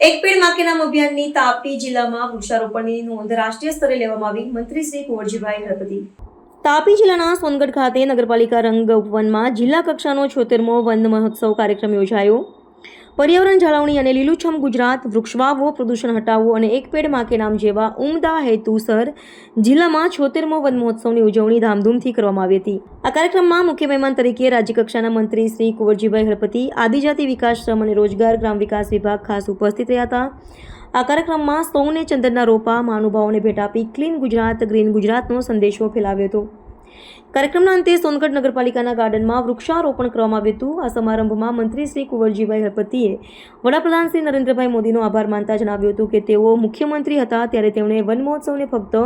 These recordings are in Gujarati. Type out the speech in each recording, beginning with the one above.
એક પેડ માકેનામ નામ અભિયાનની તાપી જિલ્લામાં વૃક્ષારોપણની નોંધ રાષ્ટ્રીય સ્તરે લેવામાં આવી. મંત્રી શ્રી કુંવરજીભાઈ ગણપતિ તાપી જિલ્લાના સોનગઢ ખાતે નગરપાલિકા રંગ ઉપવનમાં જિલ્લા કક્ષાનો છોતેરમો વન મહોત્સવ કાર્યક્રમ યોજાયો. પર્યાવરણ જાળવણી અને લીલુંછમ ગુજરાત વૃક્ષ વાવો પ્રદૂષણ હટાવવું અને એક પેડમાં નામ જેવા ઉમદા હેતુસર જિલ્લામાં છોતેરમો વન મહોત્સવની ઉજવણી ધામધૂમથી કરવામાં આવી હતી. આ કાર્યક્રમમાં મુખ્ય મહેમાન તરીકે રાજ્યકક્ષાના મંત્રી શ્રી કુંવરજીભાઈ ગણપતિ આદિજાતિ વિકાસ શ્રમ અને રોજગાર ગ્રામ વિકાસ વિભાગ ખાસ ઉપસ્થિત રહ્યા હતા. આ કાર્યક્રમમાં સૌને ચંદનના રોપા, મહાનુભાવોને ભેટ આપી ક્લીન ગુજરાત, ગ્રીન ગુજરાતનો સંદેશો ફેલાવ્યો હતો. કાર્યક્રમના અંતે સોનગઢ નગરપાલિકાના ગાર્ડનમાં વૃક્ષારોપણ કરવામાં આવ્યું હતું. આ સમારંભમાં મંત્રી શ્રી કુંવરજીભાઈ હળપતિએ વડાપ્રધાન શ્રી નરેન્દ્રભાઈ મોદીનો આભાર માનતા જણાવ્યું હતું કે તેઓ મુખ્યમંત્રી હતા ત્યારે તેમણે વન મહોત્સવને ફક્ત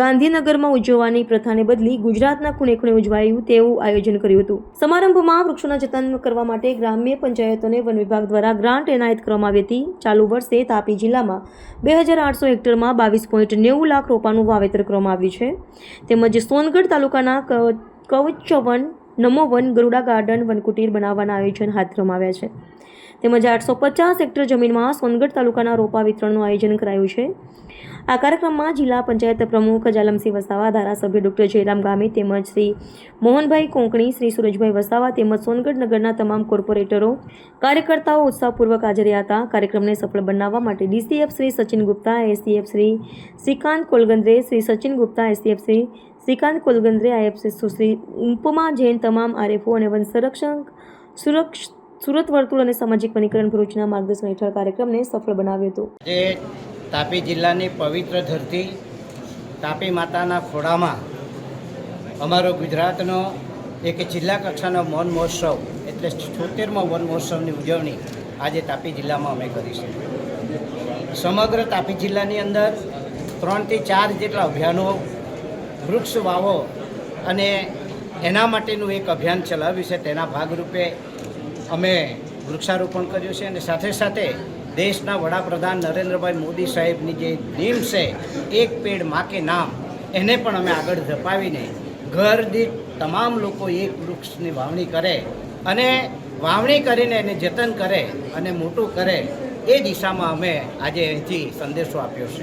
ગાંધીનગરમાં ઉજવવાની પ્રથાને બદલી ગુજરાતના ખૂણે ખૂણે ઉજવાયું તેવું આયોજન કર્યું હતું. સમારંભમાં વૃક્ષોના જતન કરવા માટે ગ્રામ્ય પંચાયતોને વન વિભાગ દ્વારા ગ્રાન્ટ એનાયત કરવામાં આવી હતી. ચાલુ વર્ષે તાપી જિલ્લામાં બે હજાર આઠસો હેક્ટરમાં બાવીસ પોઈન્ટ નેવું લાખ રોપાનું વાવેતર કરવામાં આવ્યું છે. તેમજ સોનગઢ તાલુકાના કવચવન નમો વન ગરુડા ગાર્ડન વનકુટીર બનાવવાના આયોજન હાથ ધરવામાં છે. તેમજ આઠસો પચાસ હેક્ટર જમીનમાં સોનગઢ તાલુકાના રોપા વિતરણનું આયોજન કરાયું છે. આ કાર્યક્રમમાં જિલ્લા પંચાયત પ્રમુખ જાલમસિંહ વસાવા, ધારાસભ્ય ડોક્ટર જયરામ ગામી તેમજ શ્રી મોહનભાઈ કોંકણી, શ્રી સુરજભાઈ વસાવા તેમજ સોનગઢ નગરના તમામ કોર્પોરેટરો, કાર્યકર્તાઓ ઉત્સાહપૂર્વક હાજર હતા. કાર્યક્રમને સફળ બનાવવા માટે DCF Shri Sachin Gupta SCF Shri Shrikant Kolgandre, Shri Sachin Gupta, SDF Shri Shrikant Kolgandre IFC Sushri Upama Jain, તમામ આરએફઓ અને વન સંરક્ષણ સુરક્ષ, સુરત વર્તુળ અને સામાજિક વનીકરણ ભરૂચના માર્ગદર્શન હેઠળ કાર્યક્રમને સફળ બનાવ્યો હતો. જે તાપી જિલ્લાની પવિત્ર ધરતી તાપી માતાના ખોડામાં અમારો ગુજરાતનો એક જિલ્લા કક્ષાનો વન મહોત્સવ એટલે છોતેરમો વન મહોત્સવની ઉજવણી આજે તાપી જિલ્લામાં અમે કરીશું સમગ્ર તાપી જિલ્લાની અંદર ત્રણથી ચાર જેટલા અભિયાનો વૃક્ષ વાવો અને એના માટેનું એક અભિયાન ચલાવ્યું છે. તેના ભાગરૂપે અમે વૃક્ષારોપણ કર્યું છે અને સાથે સાથે દેશના વડાપ્રધાન નરેન્દ્રભાઈ મોદી સાહેબની જે નીમ છે, એક પેડમાં કે નામ, એને પણ અમે આગળ ધપાવીને ઘર દીઠ તમામ લોકો એક વૃક્ષની વાવણી કરે અને વાવણી કરીને એને જતન કરે અને મોટું કરે એ દિશામાં અમે આજે અહીંથી સંદેશો આપ્યો છે.